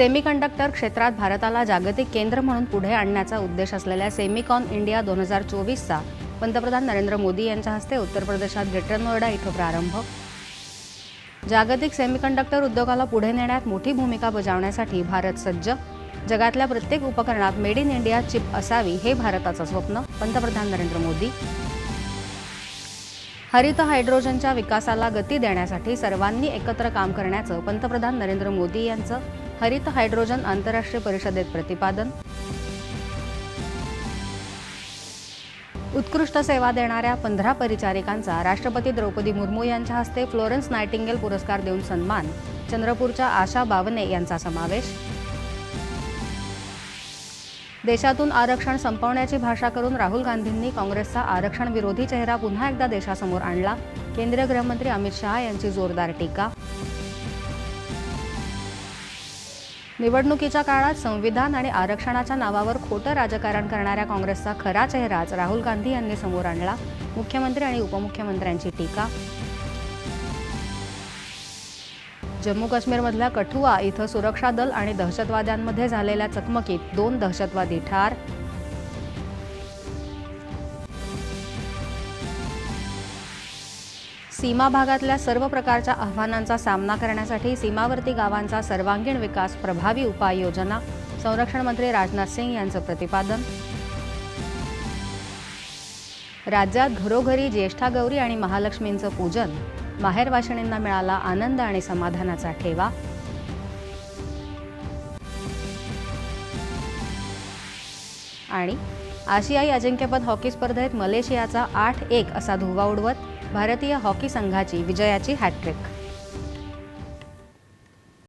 Semiconductor क्षेत्रात भारताला जागतिक केंद्र म्हणून पुढे आणण्याचा उद्देश असलेल्या सेमिकॉन इंडिया दोन हजार चोवीसचा पंतप्रधान नरेंद्र मोदी यांच्या हस्ते उत्तर प्रदेशात ग्रेटर नोएडा इथं प्रारंभ. जागतिक सेमीकंडक्टर उद्योगाला पुढे नेण्यात मोठी भूमिका बजावण्यासाठी भारत सज्ज. जगातल्या प्रत्येक उपकरणात मेड इन इंडिया चिप असावी हे भारताचं स्वप्न पंतप्रधान नरेंद्र मोदी. हरित हायड्रोजनच्या विकासाला गती देण्यासाठी सर्वांनी एकत्र काम करण्याचं पंतप्रधान नरेंद्र मोदी यांचं हरित हायड्रोजन आंतरराष्ट्रीय परिषदेत प्रतिपादन. उत्कृष्ट सेवा देणाऱ्या पंधरा परिचारिकांचा राष्ट्रपती द्रौपदी मुर्मू यांच्या हस्ते फ्लोरेन्स नायटिंगेल पुरस्कार देऊन सन्मान. चंद्रपूरच्या आशा बावने यांचा समावेश. देशातून आरक्षण संपवण्याची भाषा करून राहुल गांधींनी काँग्रेसचा आरक्षण विरोधी चेहरा पुन्हा एकदा देशासमोर आणला. केंद्रीय गृहमंत्री अमित शहा यांची जोरदार टीका. निवडणुकीच्या काळात संविधान आणि आरक्षणाच्या नावावर खोटं राजकारण करणाऱ्या काँग्रेसचा खरा चेहराच राहुल गांधी यांनी समोर आणला. मुख्यमंत्री आणि उपमुख्यमंत्र्यांची टीका. जम्मू काश्मीरमधल्या कठुआ इथं सुरक्षा दल आणि दहशतवाद्यांमध्ये झालेल्या चकमकीत दोन दहशतवादी ठार. सीमा भागातल्या सर्व प्रकारच्या आव्हानांचा सामना करण्यासाठी सीमावर्ती गावांचा सर्वांगीण विकास प्रभावी उपाययोजना संरक्षण मंत्री राजनाथ सिंग यांचं प्रतिपादन. राज्यात घरोघरी ज्येष्ठा गौरी आणि महालक्ष्मींचं पूजन माहेरवाशिणींना मिळाला आनंद आणि समाधानाचा ठेवा. आणि आशियाई अजिंक्यपद हॉकी स्पर्धेत मलेशियाचा आठ एक असा धुव्वा उडवत भारतीय हॉकी संघाची विजयाची हॅट्रिक